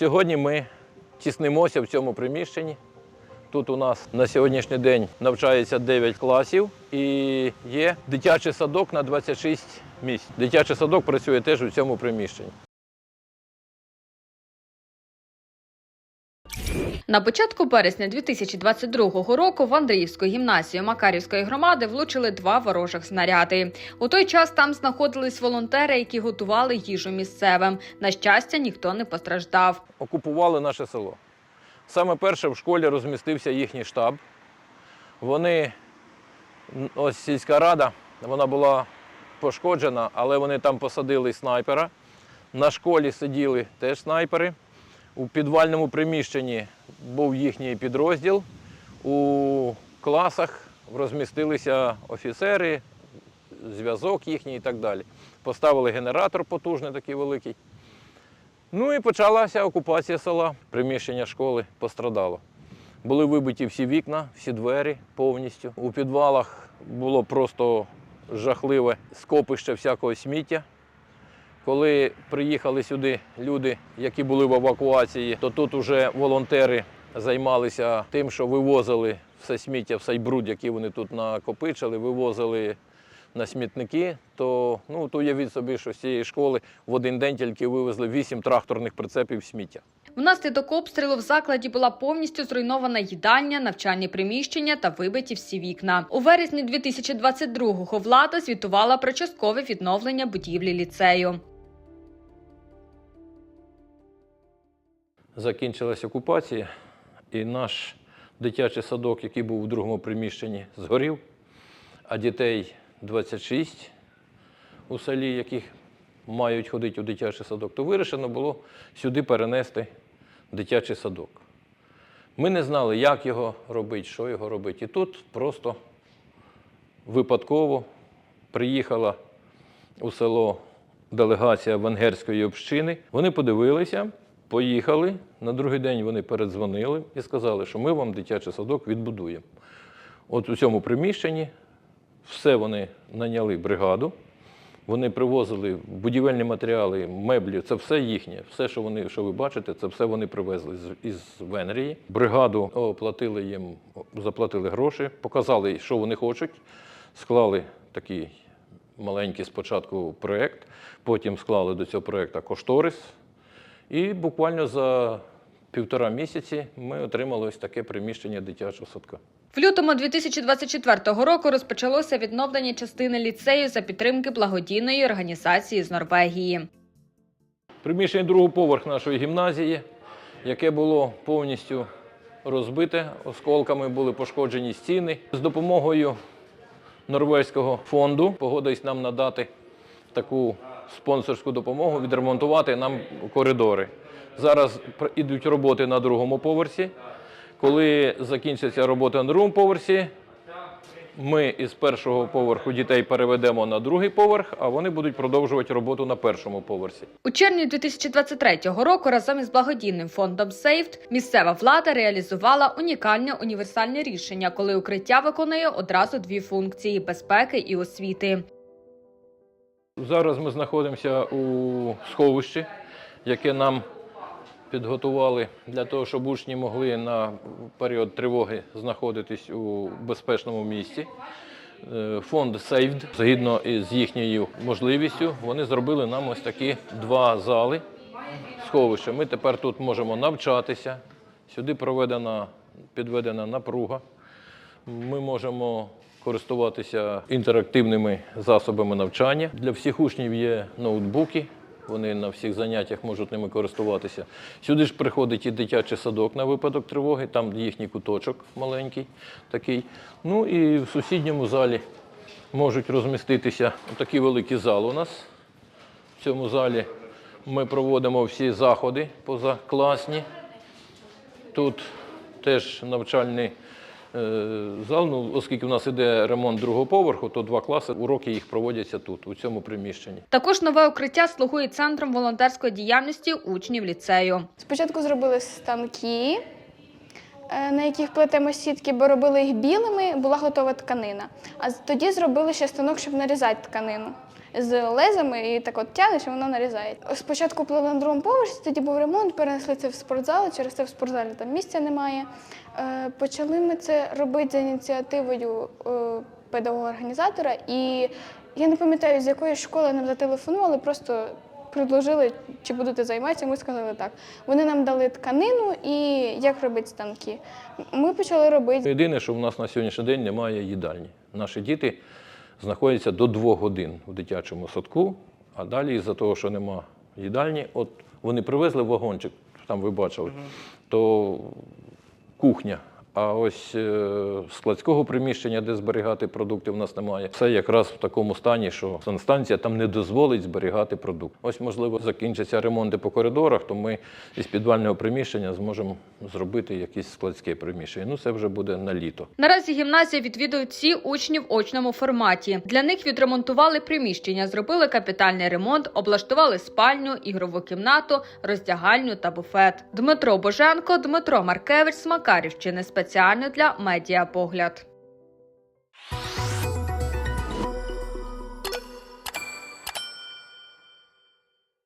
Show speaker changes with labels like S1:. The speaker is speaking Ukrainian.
S1: Сьогодні ми тіснимося в цьому приміщенні. Тут у нас на сьогоднішній день навчається 9 класів і є дитячий садок на 26 місць. Дитячий садок працює теж у цьому приміщенні.
S2: На початку березня 2022 року в Андріївську гімназію Макарівської громади влучили два ворожих снаряди. У той час там знаходились волонтери, які готували їжу місцевим. На щастя, ніхто не постраждав.
S1: окупували наше село. Саме перше в школі розмістився їхній штаб. Вони, ось сільська рада, вона була пошкоджена, але вони там посадили снайпера. На школі сиділи теж снайпери. У підвальному приміщенні був їхній підрозділ. У класах розмістилися офіцери, зв'язок їхній і так далі. Поставили генератор потужний, такий великий. Ну і почалася окупація села. Приміщення школи пострадало. Були вибиті всі вікна, всі двері повністю. У підвалах було просто жахливе скопище всякого сміття. Коли приїхали сюди люди, які були в евакуації, то тут вже волонтери займалися тим, що вивозили все сміття, все бруд, який вони тут накопичили, вивозили на смітники, то ну, то уявіть собі, що з цієї школи в один день тільки вивезли 8 тракторних прицепів сміття.
S2: Внаслідок обстрілу в закладі була повністю зруйнована їдальня, навчальні приміщення та вибиті всі вікна. У вересні 2022-го влада звітувала про часткове відновлення будівлі ліцею.
S1: Закінчилась окупація, і наш дитячий садок, який був у другому приміщенні, згорів, а дітей 26 у селі, яких мають ходити у дитячий садок, то вирішено було сюди перенести дитячий садок. Ми не знали, як його робити, що його робити. І тут просто випадково приїхала у село делегація венгерської общини. Вони подивилися, поїхали. На другий день вони передзвонили і сказали, що ми вам дитячий садок відбудуємо. От у цьому приміщенні все вони наняли бригаду. Вони привозили будівельні матеріали, меблі, це все їхнє. Все, що вони, що ви бачите, це все вони привезли із Венгрії. Бригаду оплатили їм, заплатили гроші, показали, що вони хочуть. Склали такий маленький спочатку проєкт, потім склали до цього проєкту кошторис. І буквально за півтора місяці ми отримали ось таке приміщення дитячого садка.
S2: В лютому 2024 року розпочалося відновлення частини ліцею за підтримки благодійної організації з Норвегії.
S1: Приміщення другого поверх нашої гімназії, яке було повністю розбите, осколками були пошкоджені стіни. З допомогою норвезького фонду погодились нам надати таку спонсорську допомогу, відремонтувати нам коридори. Зараз ідуть роботи на другому поверсі. Коли закінчиться робота на другому поверсі, ми із першого поверху дітей переведемо на другий поверх, а вони будуть продовжувати роботу на першому поверсі.
S2: У червні 2023 року разом із благодійним фондом «Сейфт» місцева влада реалізувала унікальне універсальне рішення, коли укриття виконує одразу дві функції безпеки і освіти.
S1: Зараз ми знаходимося у сховищі, яке нам підготували для того, щоб учні могли на період тривоги знаходитись у безпечному місці. Е, Фонд Saved, згідно із їхньою можливістю, вони зробили нам ось такі два зали сховища. Ми тепер тут можемо навчатися. Сюди проведена підведена напруга. Ми можемо користуватися інтерактивними засобами навчання. Для всіх учнів є ноутбуки. Вони на всіх заняттях можуть ними користуватися. Сюди ж приходить і дитячий садок на випадок тривоги, там їхній куточок маленький такий. Ну і в сусідньому залі можуть розміститися такий великий зал у нас. В цьому залі ми проводимо всі заходи позакласні. Тут теж навчальний зал, ну, оскільки в нас іде ремонт другого поверху, то два класи, уроки їх проводяться тут, у цьому приміщенні.
S2: Також нове укриття слугує центром волонтерської діяльності учнів ліцею.
S3: Спочатку зробили станки, е, на яких плетемо сітки, бо робили їх білими, була готова тканина. А тоді зробили ще станок, щоб нарізати тканину. з лезами і так от тянеш, і воно нарізає. Спочатку плели на другому поверсі, тоді був ремонт, перенесли це в спортзал, через це в спортзалі там місця немає. Е, Почали ми це робити за ініціативою е, педагога-організатора, і я не пам'ятаю, з якої школи нам зателефонували, просто предложили, чи будете займатися, ми сказали так. Вони нам дали тканину і як робити станки. Ми почали робити.
S1: Єдине, що в нас на сьогоднішній день немає їдальні. Наші діти знаходяться до двох годин у дитячому садку, а далі, із-за того, що нема їдальні, от вони привезли вагончик, там ви бачили, то кухня. А ось е, складського приміщення, де зберігати продукти, в нас немає. Все якраз в такому стані, що санстанція там не дозволить зберігати продукт. Ось, можливо, закінчаться ремонти по коридорах, то ми із підвального приміщення зможемо зробити якесь складське приміщення. Ну, це вже буде на літо.
S2: Наразі гімназія відвідують всі учні в очному форматі. Для них відремонтували приміщення, зробили капітальний ремонт, облаштували спальню, ігрову кімнату, роздягальню та буфет. Дмитро Боженко, Дмитро Маркевич з Макарівщини спеціально для медіапогляд.